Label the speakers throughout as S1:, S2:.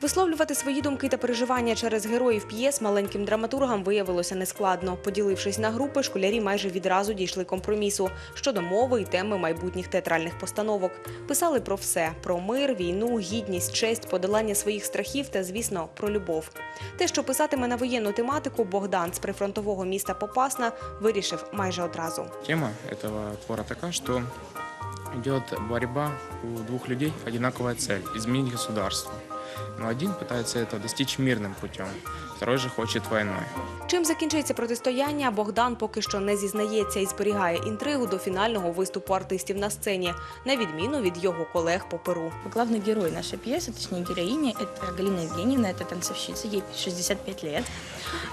S1: Висловлювати свої думки та переживання через героїв п'єс маленьким драматургам виявилося нескладно. Поділившись на групи, школярі майже відразу дійшли компромісу щодо мови і теми майбутніх театральних постановок. Писали про все: про мир, війну, гідність, честь, подолання своїх страхів та, звісно, про любов. Те, що писатиме на воєнну тематику, Богдан з прифронтового міста Попасна вирішив майже одразу.
S2: Тема этого твора такая, что идет борьба у двух людей, одинаковая цель – изменить государство. Но один пытается это достичь мирным путем, второй же хочет войной.
S1: Чим закінчиться протистояння, Богдан поки що не зізнається і зберігає інтригу до фінального виступу артистів на сцені, на відміну від його колег по перу.
S3: Главный герой нашей пьесы, точнее героиня, это Галина Евгеньевна, это танцовщица, ей 65 лет.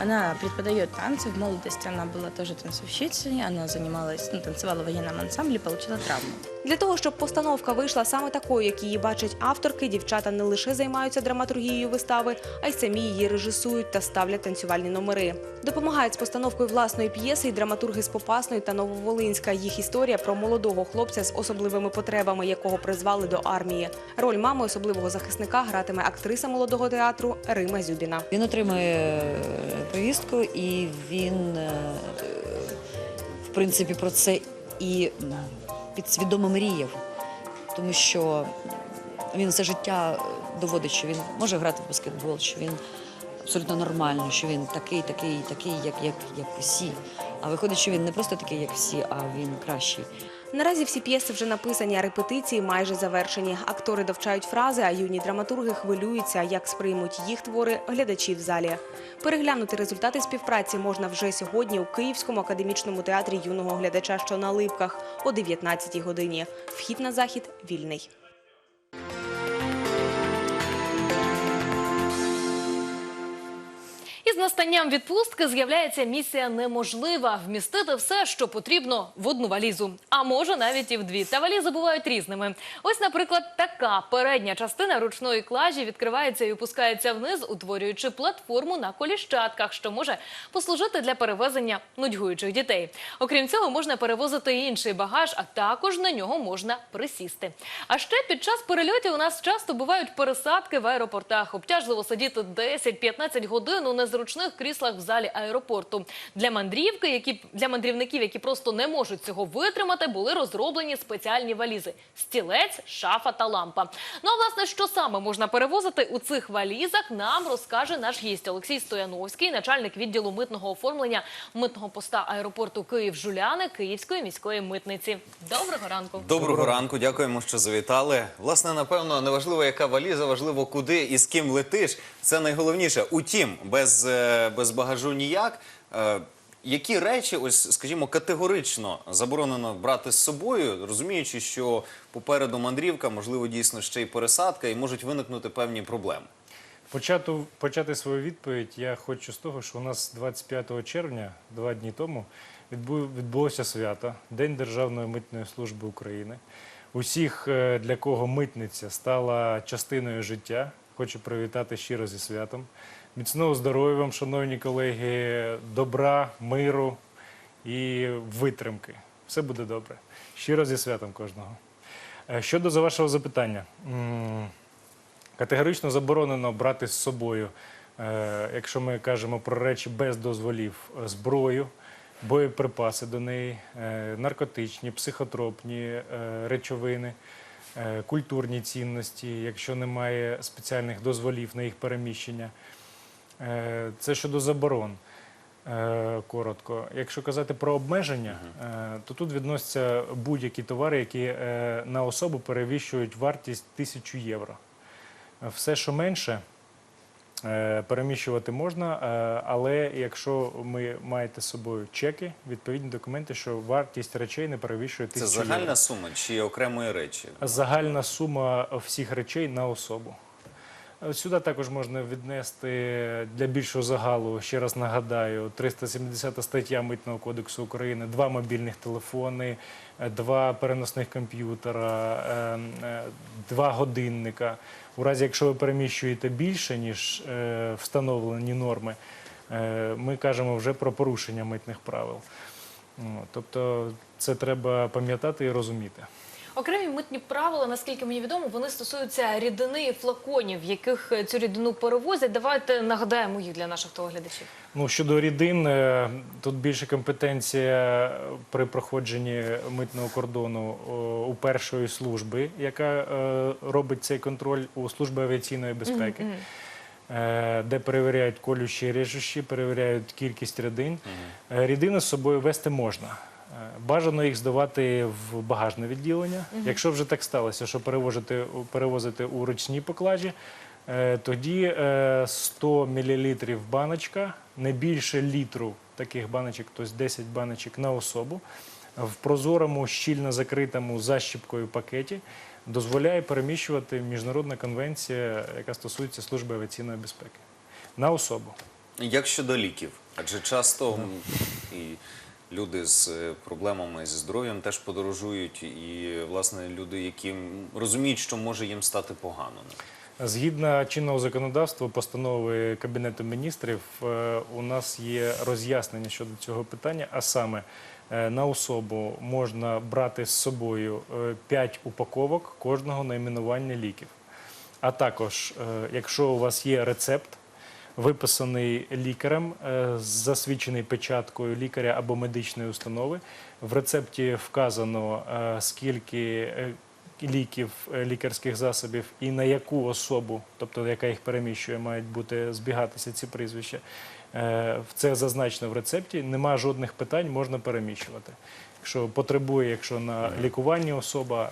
S3: Она преподает танцы, в молодости она была тоже танцовщицей, она занималась, ну, танцевала в военном ансамбле, получила травму.
S1: Для того, щоб постановка вийшла саме такою, як її бачать авторки, дівчата не лише займаються драматургією вистави, а й самі її режисують та ставлять танцювальні номери. Допомагають з постановкою власної п'єси і драматурги з Попасної та Нововолинська. Їх історія про молодого хлопця з особливими потребами, якого призвали до армії. Роль мами особливого захисника гратиме актриса молодого театру Рима Зюбіна.
S4: Він отримує е, повістку, і він, е, в принципі, про це і підсвідомо мріяв, тому що він все життя доводить, що він може грати в баскетбол, що він абсолютно нормальний, що він такий, такий, такий, як, як, як всі. А виходить, що він не просто такий, як всі, а він кращий.
S1: Наразі всі п'єси вже написані, а репетиції майже завершені. Актори довчають фрази, а юні драматурги хвилюються, як сприймуть їх твори глядачі в залі. Переглянути результати співпраці можна вже сьогодні у Київському академічному театрі юного глядача, що на липках о 19-й годині. Вхід на захід вільний.
S5: Із настанням відпустки з'являється місія неможлива вмістити все, що потрібно в одну валізу, а може навіть і в дві. Та валізи бувають різними. Ось, наприклад, така передня частина ручної клажі відкривається і опускається вниз, утворюючи платформу на коліщатках, що може послужити для перевезення нудьгуючих дітей. Окрім цього, можна перевозити і інший багаж, а також на нього можна присісти. А ще під час перельотів у нас часто бувають пересадки в аеропортах. Обтяжливо сидіти 10-15 годин у незручних кріслах в залі аеропорту. Для мандрівки, які для мандрівників, які просто не можуть цього витримати, були розроблені спеціальні валізи: стілець, шафа та лампа. Ну а власне, що саме можна перевозити у цих валізах, нам розкаже наш гість Олексій Стояновський, начальник відділу митного оформлення митного поста аеропорту Київ Жуляни Київської міської митниці. Доброго ранку.
S6: Доброго ранку, дякуємо, що завітали. Власне, напевно, не важливо, яка валіза, важливо, куди і з ким летиш. Це найголовніше. Утім, без, без багажу ніяк. Е, Які речі, ось скажімо, категорично заборонено брати з собою, розуміючи, що попереду мандрівка, можливо, дійсно ще й пересадка, і можуть виникнути певні проблеми.
S7: Почату, почати свою відповідь я хочу з того, що у нас 25 червня, два дні тому, відбу- відбулося свято День Державної митної служби України. Усіх, е, для кого митниця стала частиною життя, хочу привітати щиро зі святом. Міцного здоров'я вам, шановні колеги, добра, миру і витримки. Все буде добре. Щиро зі святом кожного. Е, Щодо за вашого запитання. Категорично заборонено брати з собою, е, якщо ми кажемо про речі без дозволів, е, зброю, боєприпаси до неї, наркотичні, психотропні речовини, культурні цінності, якщо немає спеціальних дозволів на їх переміщення. Е, Це щодо заборон. Е, Коротко. Якщо казати про обмеження, е, то тут відносяться будь-які товари, які на особу перевищують вартість 1000 євро. Все, що менше, переміщувати можна, але якщо ви маєте з собою чеки, відповідні документи, що вартість речей не перевищує
S6: Це загальна сума чи окремої речі?
S7: Загальна сума всіх речей на особу. Сюди також можна віднести для більшого загалу, ще раз нагадаю, 370 стаття Митного кодексу України, два мобільних телефони, е, два переносних комп'ютера, е, е, два годинника. У разі, якщо ви переміщуєте більше, ніж встановлені норми, ми кажемо вже про порушення митних правил. Тобто це треба пам'ятати і розуміти.
S5: Окремі митні правила, наскільки мені відомо, вони стосуються рідини і флаконів, в яких е, цю рідину перевозять. Давайте нагадаємо їх для наших телеглядачів.
S7: Ну, щодо рідин, е, тут більше компетенція при проходженні митного кордону у першої служби, яка е, робить цей контроль у служби авіаційної безпеки, де перевіряють колючі і режущі, перевіряють кількість рідин. Е, Рідини з собою вести можна. Е, Бажано їх здавати в багажне відділення. Якщо вже так сталося, що перевозити, перевозити у ручній поклажі, е, тоді е, 100 мл баночка, не більше літру таких баночок, тобто 10 баночок на особу, в прозорому, щільно закритому защіпкою пакеті дозволяє переміщувати міжнародна конвенція, яка стосується служби авіаційної безпеки. На особу.
S6: Як щодо ліків? Адже часто м, і люди з е, проблемами зі здоров'ям теж подорожують, і власне люди, які розуміють, що може їм стати погано.
S7: Згідно чинного законодавства, постанови Кабінету міністрів, е, у нас є роз'яснення щодо цього питання, а саме е, на особу можна брати з собою 5 упаковок кожного найменування ліків. А також, якщо у вас є рецепт, виписаний лікарем, е, засвідчений печаткою лікаря або медичної установи, в рецепті вказано, е, скільки е, ліків, лікарських засобів і на яку особу, тобто яка їх переміщує, мають бути збігатися ці прізвища. Це зазначено в рецепті. Нема жодних питань, можна переміщувати. Якщо потребує, якщо на лікуванні особа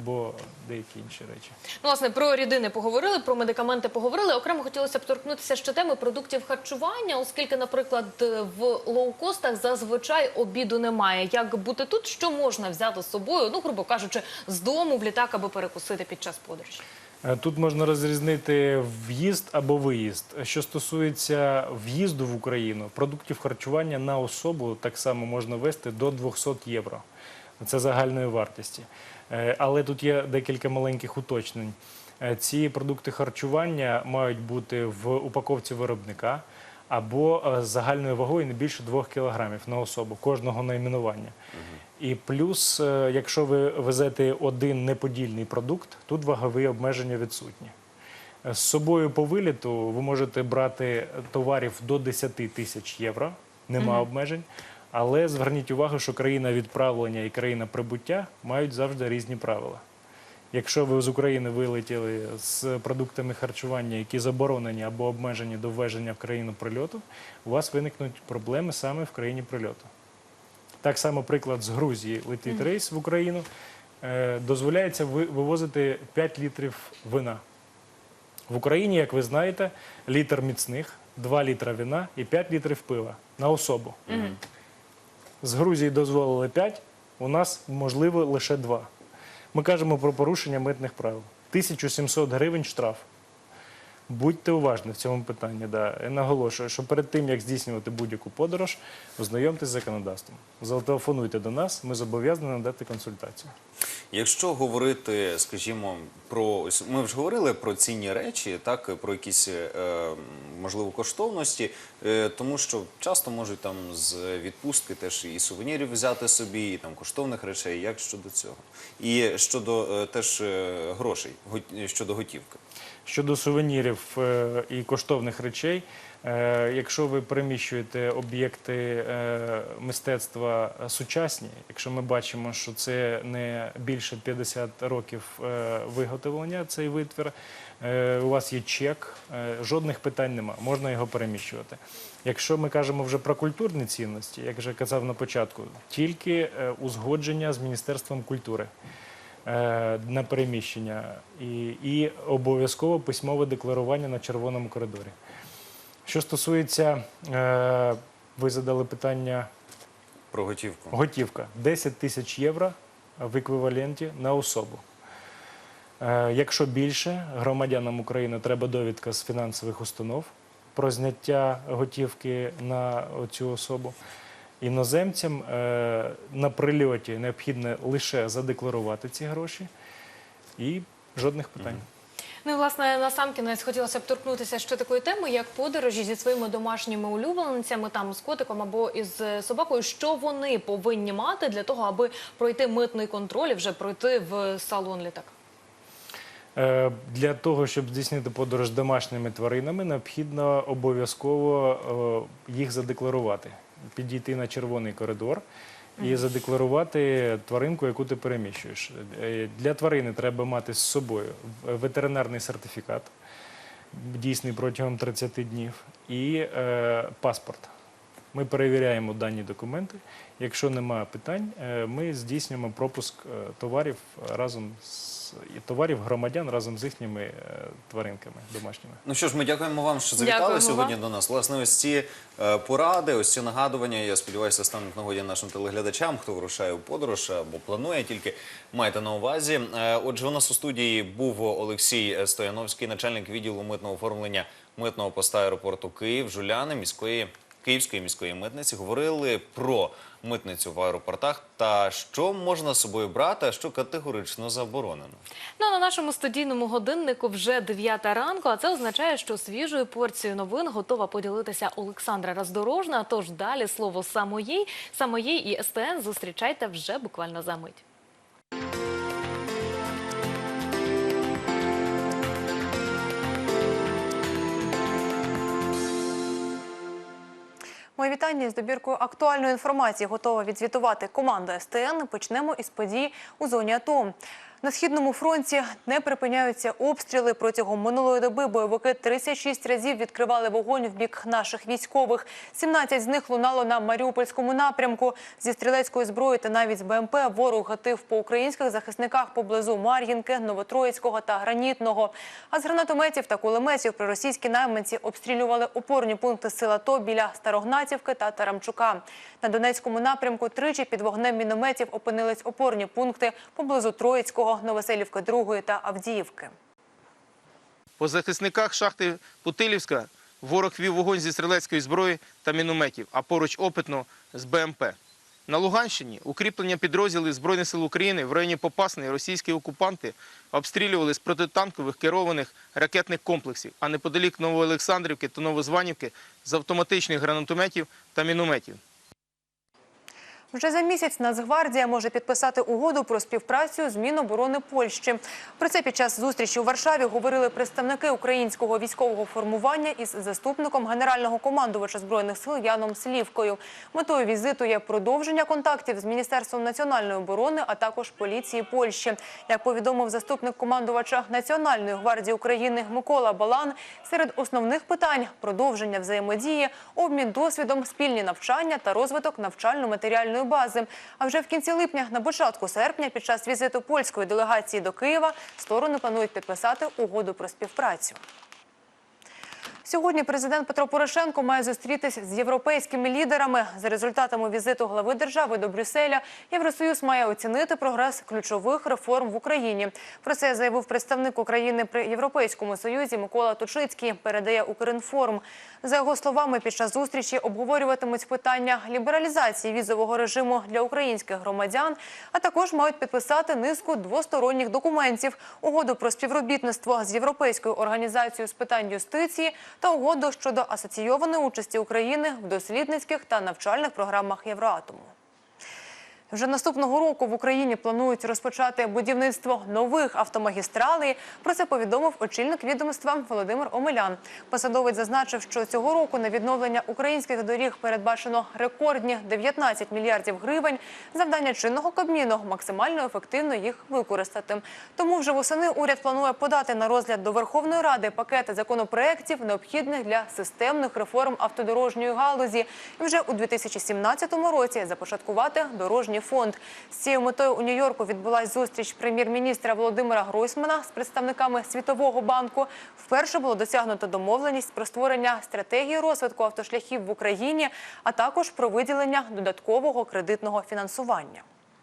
S7: або деякі інші речі.
S5: Ну, власне, про рідини поговорили, про медикаменти поговорили. Окремо хотілося б торкнутися ще теми продуктів харчування, оскільки, наприклад, в лоукостах зазвичай обіду немає. Як бути тут, що можна взяти з собою, ну, грубо кажучи, з дому в літак, аби перекусити під час подорожі?
S7: Е, Тут можна розрізнити в'їзд або виїзд. Що стосується в'їзду в Україну, продуктів харчування на особу так само можна вести до 200 євро. Це загальної вартості. Е, Але тут є декілька маленьких уточнень. Е, Ці продукти харчування мають бути в упаковці виробника або е, з загальною вагою не більше 2 кг на особу кожного найменування. І плюс, якщо ви везете один неподільний продукт, тут вагові обмеження відсутні. З собою по виліту ви можете брати товарів до 10 тисяч євро, нема обмежень. Але зверніть увагу, що країна відправлення і країна прибуття мають завжди різні правила. Якщо ви з України вилетіли з продуктами харчування, які заборонені або обмежені до ввезення в країну прильоту, у вас виникнуть проблеми саме в країні прильоту. Так само, приклад з Грузії летить рейс в Україну. Е, дозволяється вивозити 5 літрів вина. В Україні, як ви знаєте, літр міцних, 2 літра вина і 5 літрів пива на особу. З Грузії дозволили 5, у нас можливо лише 2. Ми кажемо про порушення митних правил. 1700 гривень штраф. Будьте уважні в цьому питанні. Да. Я наголошую, що перед тим, як здійснювати будь-яку подорож, ознайомтесь з законодавством. Зателефонуйте до нас, ми зобов'язані надати консультацію.
S6: Якщо говорити, скажімо, про ми вже говорили про цінні речі, так про якісь е, можливо коштовності, е, тому що часто можуть там з відпустки теж і сувенірів взяти собі, і там коштовних речей. Як щодо цього? І щодо е, теж грошей, го- щодо готівки.
S7: Щодо сувенірів е, і коштовних речей, е, якщо ви переміщуєте об'єкти е, мистецтва сучасні, якщо ми бачимо, що це не більше 50 років виготовлення цей витвір, у вас є чек, жодних питань нема, можна його переміщувати. Якщо ми кажемо вже про культурні цінності, як вже казав на початку, тільки узгодження з Міністерством культури на переміщення і, і обов'язково письмове декларування на червоному коридорі. Що стосується, е, ви задали питання
S6: Про готівку.
S7: готівка 10 тисяч євро в еквіваленті на особу. Е, Якщо більше, громадянам України треба довідка з фінансових установ про зняття готівки на цю особу. Іноземцям е, на прильоті необхідно лише задекларувати ці гроші і жодних питань.
S5: Ну і власне на сам кінець хотілося б торкнутися ще такої теми, як подорожі зі своїми домашніми улюбленцями, там з котиком або із е, собакою. Що вони повинні мати для того, аби пройти митний контроль і вже пройти в салон літака?
S7: Е, Для того, щоб здійснити подорож з домашніми тваринами, необхідно обов'язково їх задекларувати, підійти на червоний коридор і задекларувати тваринку, яку ти переміщуєш. Е, Для тварини треба мати з собою ветеринарний сертифікат, дійсний протягом 30 днів, і е, паспорт. Ми перевіряємо дані документи. Якщо немає питань, е, ми здійснюємо пропуск е, товарів разом з і товарів громадян разом з їхніми е, тваринками домашніми.
S6: Ну що ж, ми дякуємо вам, що завітали
S5: Дякуємо
S6: сьогодні
S5: вам.
S6: до нас. Власне, ось ці поради, ось ці нагадування. Я сподіваюся, стануть нагоді нашим телеглядачам, хто вирушає у подорож або планує тільки майте на увазі. Отже, у нас у студії був Олексій Стояновський, начальник відділу митного оформлення митного поста аеропорту Київ, Жуляни міської. Київської міської митниці говорили про митницю в аеропортах та що можна з собою брати, а що категорично заборонено.
S5: Ну на нашому студійному годиннику вже 9 ранку. А це означає, що свіжою порцією новин готова поділитися Олександра Роздорожна. Тож далі слово самоїй, самоїй і СТН зустрічайте вже буквально за мить.
S8: Моє вітання з добіркою актуальної інформації готова відзвітувати команда СТН. Почнемо із подій у зоні АТО. На східному фронті не припиняються обстріли. Протягом минулої доби бойовики 36 разів відкривали вогонь в бік наших військових. 17 з них лунало на Маріупольському напрямку. Зі стрілецької зброї та навіть з БМП ворог гатив по українських захисниках поблизу Мар'їнки, Новотроїцького та Гранітного. А з гранатометів та кулеметів проросійські найманці обстрілювали опорні пункти сил АТО біля Старогнатівки та Тарамчука. На Донецькому напрямку тричі під вогнем мінометів опинились опорні пункти поблизу Троїцького, Новоселівки 2 та Авдіївки.
S9: По захисниках шахти Путилівська ворог вів вогонь зі стрілецької зброї та мінометів, а поруч опитно з БМП. На Луганщині укріплення підрозділів Збройних сил України в районі Попасної російські окупанти обстрілювали з протитанкових керованих ракетних комплексів, а неподалік Новоолександрівки та Новозванівки з автоматичних гранатометів та мінометів.
S8: Вже за місяць Нацгвардія може підписати угоду про співпрацю з Міноборони Польщі. Про це під час зустрічі у Варшаві говорили представники українського військового формування із заступником генерального командувача збройних сил Яном Слівкою. Метою візиту є продовження контактів з міністерством національної оборони, а також поліції Польщі. Як повідомив заступник командувача Національної гвардії України Микола Балан, серед основних питань продовження взаємодії, обмін досвідом, спільні навчання та розвиток навчально-матеріальної бази. А вже в кінці липня, на початку серпня, під час візиту польської делегації до Києва, сторони планують підписати угоду про співпрацю. Сьогодні президент Петро Порошенко має зустрітись з європейськими лідерами. За результатами візиту глави держави до Брюсселя Євросоюз має оцінити прогрес ключових реформ в Україні. Про це заявив представник України при Європейському Союзі Микола Тучицький. Передає Укрінформ. За його словами, під час зустрічі обговорюватимуть питання лібералізації візового режиму для українських громадян, а також мають підписати низку двосторонніх документів: угоду про співробітництво з європейською організацією з питань юстиції та угоду щодо асоційованої участі України в дослідницьких та навчальних програмах Євроатому. Вже наступного року в Україні планують розпочати будівництво нових автомагістралей. Про це повідомив очільник відомства Володимир Омелян. Посадовець зазначив, що цього року на відновлення українських доріг передбачено рекордні 19 мільярдів гривень. Завдання чинного кабміну максимально ефективно їх використати. Тому вже восени уряд планує подати на розгляд до Верховної Ради пакети законопроєктів, необхідних для системних реформ автодорожньої галузі, і вже у 2017 році започаткувати дорожній фонд. З цією метою у Нью-Йорку відбулась зустріч прем'єр-міністра Володимира Гройсмана з представниками Світового банку. Вперше було досягнуто домовленість про створення стратегії розвитку автошляхів в Україні, а також про виділення додаткового кредитного фінансування.